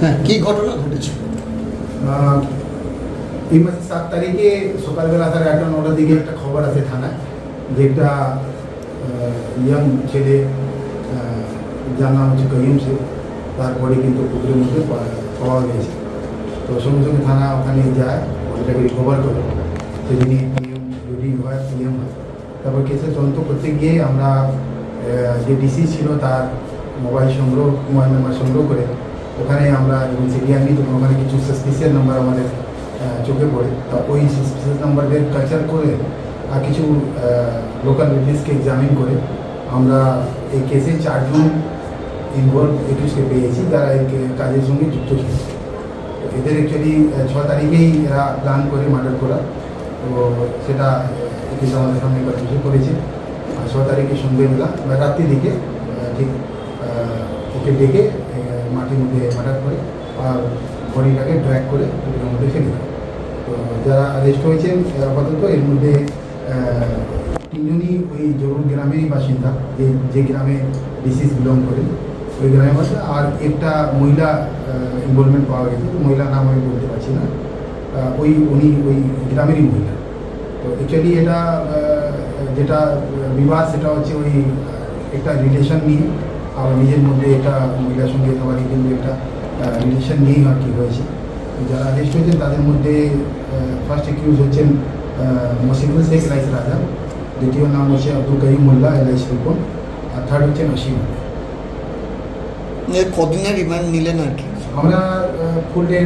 হ্যাঁ কি ঘটনা ঘটেছে? এই মাসের সাত তারিখে সকালবেলা সাড়ে আটটা নটার দিকে একটা খবর আসে থানায়, যে একটা ইয়াং ছেলে যার নাম হচ্ছে কয়ুম শেখ তারপরে কিন্তু পুকুরের মধ্যে পাওয়া গেছে। তো সঙ্গে সঙ্গে থানা ওখানে যায় বডিটাকে রিকভার করে। সেদিনই পিএম যদি হয় পিএম হয়। তারপর কেসের তদন্ত করতে গিয়ে আমরা যে ডিসি ছিল তার মোবাইল সংগ্রহ, মোবাইল নাম্বার সংগ্রহ করে ওখানে আমরা এবং সিডিআর নিই তখন ওখানে কিছু সাসপিসিয়াস নাম্বার আমাদের চোখে পড়ে। তা ওই সাসপিসিয়াস নাম্বারদের কালচার করে আর কিছু লোকাল উইটনেসকে এক্সামিন করে আমরা এই কেসে চারজন ইনভলভ একুশকে পেয়েছি, যারা এই কাজের সঙ্গে যুক্ত ছিল। এদের অ্যাকচুয়ালি ছ তারিখেই এরা প্ল্যান করে মার্ডার করা। তো সেটা একুশ আমাদের সামনে কিছু করেছে। আর ছ তারিখে সন্ধ্যেবেলা বা রাত্রি দিকে ঠিক ওকে ডেকে মার্ডার আর বডিটাকে ড্র্যাগ করে পুকুরের মধ্যে ফেলে দেয়। তো যারা অ্যারেস্ট হয়েছেন আপাতত এর মধ্যে তিনজনই ওই জরুর গ্রামেরই বাসিন্দা, যে যে গ্রামে ডিসিজ বিলং করে। ওই গ্রামের বাসিন্দা আর একটা মহিলা ইনভলভমেন্ট পাওয়া গেছে। তো মহিলার নাম আমি বলতে পারছি না। ওই, উনি ওই গ্রামেরই মহিলা। তো অ্যাকচুয়ালি এটা যেটা বিবাদ, সেটা হচ্ছে ওই একটা রিলেশন নিয়ে। আর নিজের মধ্যে এটা মহিলার সঙ্গে সবারই কিন্তু একটা রিলেশন নিয়েই আর কি হয়েছে। যারা অ্যারেস্ট হয়েছেন তাদের মধ্যে ফার্স্ট অ্যাকিউজ হচ্ছেন মসিদুল শেখ রাইস রাজা। দ্বিতীয় নাম হচ্ছে আব্দুল কাইম মোল্লা এলআইস রূপন আর থার্ড হচ্ছেন অসীম কদিনের রিমান্ড নিলেন আর কি? আমরা ফুল ডে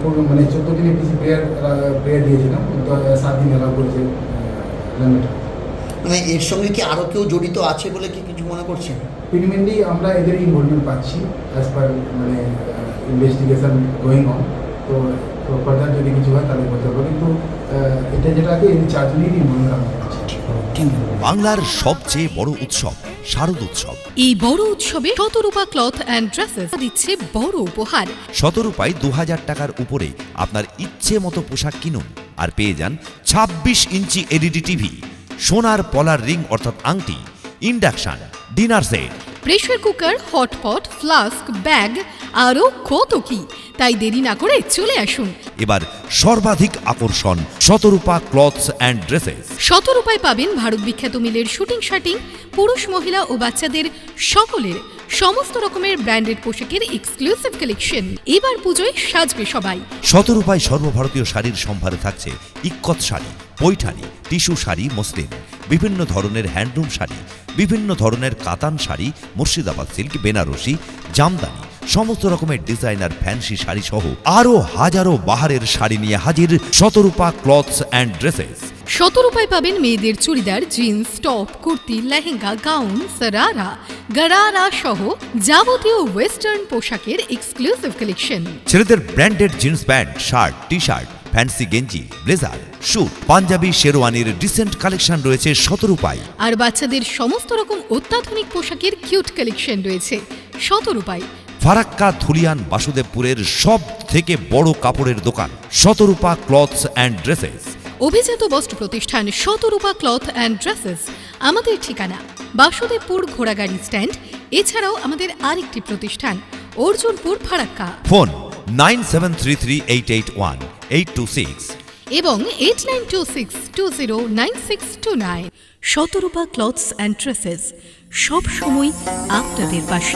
ফুল মানে চোদ্দ দিনের পিসি প্রেয়ার প্রেয়ার দিয়েছিলাম। সাত দিন এলাও করেছে মানে এর সঙ্গে কি আরও কেউ জড়িত আছে বলে কি কিছু মনে করছেন? প্রিলিমিনারি আমরা এদের ইনভলভমেন্ট পাচ্ছি অ্যাজ পার মানে ইনভেস্টিগেশন গোয়িং অন তো ফার্দার যদি কিছু হয় তাহলে বলতে পারব। কিন্তু এটা যেটা আছে এই চারজনেরই ইনভলভমেন্ট আমরা পাচ্ছি বাংলার সবচেয়ে বড় উৎসব শারদ উৎসব। এই বড় উৎসবে শতরূপা ক্লথ অ্যান্ড ড্রেসেস দিচ্ছে বড় উপহার। শতরূপায় দু হাজার টাকার উপরে আপনার ইচ্ছে মতো পোশাক কিনুন আর পেয়ে যান ২৬ ইঞ্চি এলইডি টিভি সোনার পলার রিং অর্থাৎ আংটি induction. Dinner set. Pressure cooker hotpot flask bag আরও কত কি? তাই দেরি না করে চলে আসুন। এবার সর্বাধিক আকর্ষণ শতরূপা ক্লথস অ্যান্ড ড্রেসেস শতরূপায় পাবেন ভারত বিখ্যাত মিলের শুটিং শার্টিং পুরুষ মহিলা ও বাচ্চাদের সকলের সমস্ত রকমের ব্র্যান্ডেড পোশাকের এক্সক্লুসিভ কালেকশন এবার পুজোয় সাজবে সবাই। শতরূপায় সর্বভারতীয় শাড়ির সম্ভারে থাকছে ইক্কত শাড়ি পৈঠানি টিস্যু শাড়ি মসলিন বিভিন্ন ধরনের হ্যান্ডলুম শাড়ি বিভিন্ন ধরনের কাতান শাড়ি মুর্শিদাবাদ সিল্ক বেনারসি জামদানি সমস্ত রকমের ডিজাইনার ফ্যান্সি শাড়ি সহ আরও হাজারো বাহারের শাড়ি নিয়ে হাজির শতরূপা ক্লথস অ্যান্ড ড্রেসেস। শতরূপায় পাবেন মেয়েদের churidar jeans top kurti lehenga gown sharara gharara সহ যাবতীয় ওয়েস্টার্ন পোশাকের এক্সক্লুসিভ কালেকশন ছেলেদের branded jeans pant shirt T shirt fancy গেঞ্জি ব্লেজার স্যুট পাঞ্জাবি শেরওয়ানির ডিসেন্ট কালেকশন রয়েছে শতরূপায় আর বাচ্চাদের সমস্ত রকম অত্যাধুনিক পোশাকের কিউট কালেকশন রয়েছে শতরূপায় ফারাক্কা ধুলিয়ান বাসুদেবপুরের সব থেকে বড় কাপড়ের দোকান শতরূপা ক্লথস অ্যান্ড ড্রেসেস অভিজাত বস্ত্র প্রতিষ্ঠান শতরূপা ক্লথ অ্যান্ড ড্রেসেস আমাদের ঠিকানা বাসুদেবপুর ঘোড়াগাড়ি স্ট্যান্ড এছাড়াও আমাদের আরেকটি প্রতিষ্ঠান Arjunpur Farakka. Phone nine seven three three eight eight one. Eight two six এবং eight nine two six two zero nine six two nine Shatarupa clothes and dresses সব সময় আপনাদের পাশে।